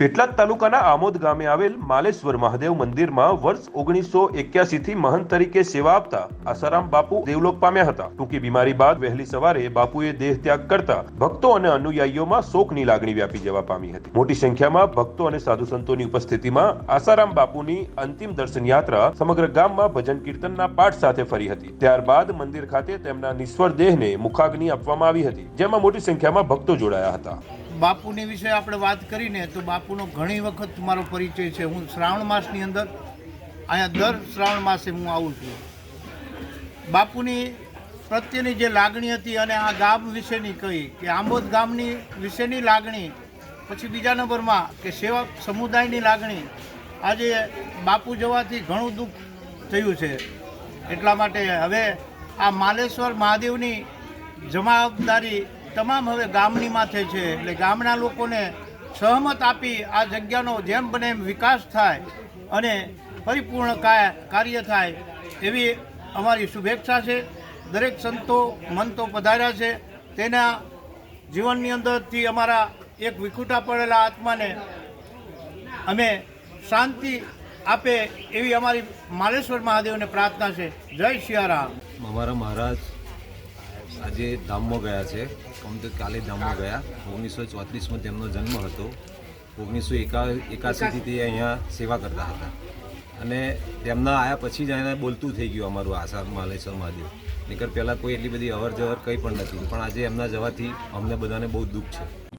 પેટલાદ તાલુકાના આમોદ ગામે આવેલ માલેશ્વર મહાદેવ મંદિરમાં વર્ષ ઓગણીસો એક્યાસી થી મહંત તરીકે સેવા આપતા આસારામ બાપુ દેવલોક પામ્યા હતા. ટૂંકી બીમારી બાદ વહેલી સવારે બાપુએ દેહ ત્યાગ કરતા ભક્તો અને અનુયાયીઓમાં શોકની લાગણી વ્યાપી જવા પામી હતી. મોટી સંખ્યામાં ભક્તો અને સાધુ સંતોની ઉપસ્થિતિમાં આસારામ બાપુની અંતિમ દર્શન યાત્રા સમગ્ર ગામમાં ભજન કીર્તનના પાઠ સાથે ફરી હતી. ત્યારબાદ મંદિર ખાતે તેમના નિશ્વર દેહને મુખાગ્નિ આપવામાં આવી હતી, જેમાં મોટી સંખ્યામાં ભક્તો જોડાયા હતા. બાપુની વિશે આપણે વાત કરીને તો બાપુનો ઘણી વખત મારો પરિચય છે. હું શ્રાવણ માસની અંદર, અહીંયા દર શ્રાવણ માસે હું આવું છું. બાપુની પ્રત્યેની જે લાગણી હતી અને આ ગામ વિશેની કહી કે આંબોદ ગામની વિશેની લાગણી, પછી બીજા નંબરમાં કે સેવા સમુદાયની લાગણી, આજે બાપુ જવાથી ઘણું દુઃખ થયું છે. એટલા માટે હવે આ માલેશ્વર મહાદેવની જવાબદારી તમામ હવે ગામની માથે છે. એટલે ગામના લોકોને સહમત આપી આ જગ્યાનો જેમ બને એમ વિકાસ થાય અને પરિપૂર્ણ કાર્ય થાય એવી અમારી શુભેચ્છા છે. દરેક સંતો મંતો પધાર્યા છે. તેના જીવનની અંદરથી અમારા એક વિખૂટા પડેલા આત્માને અમે શાંતિ આપે એવી અમારી માલેશ્વર મહાદેવને પ્રાર્થના છે. જય સિયારામ અમારા મહારાજ આજે ધામમાં ગયા છે. આમ તો કાલે ધામમાં ગયા. ઓગણીસો ચોત્રીસમાં તેમનો જન્મ હતો. ઓગણીસો એકા, એકાસીથી તે અહીંયા સેવા કરતા હતા. અને તેમના આયા પછી જ એને બોલતું થઈ ગયું અમારું આસામ માલેશ્વર મહાદેવ. નહીતર પહેલાં કોઈ એટલી બધી અવર જવર કંઈ પણ નથી. પણ આજે એમના જવાથી અમને બધાને બહુ દુઃખ છે.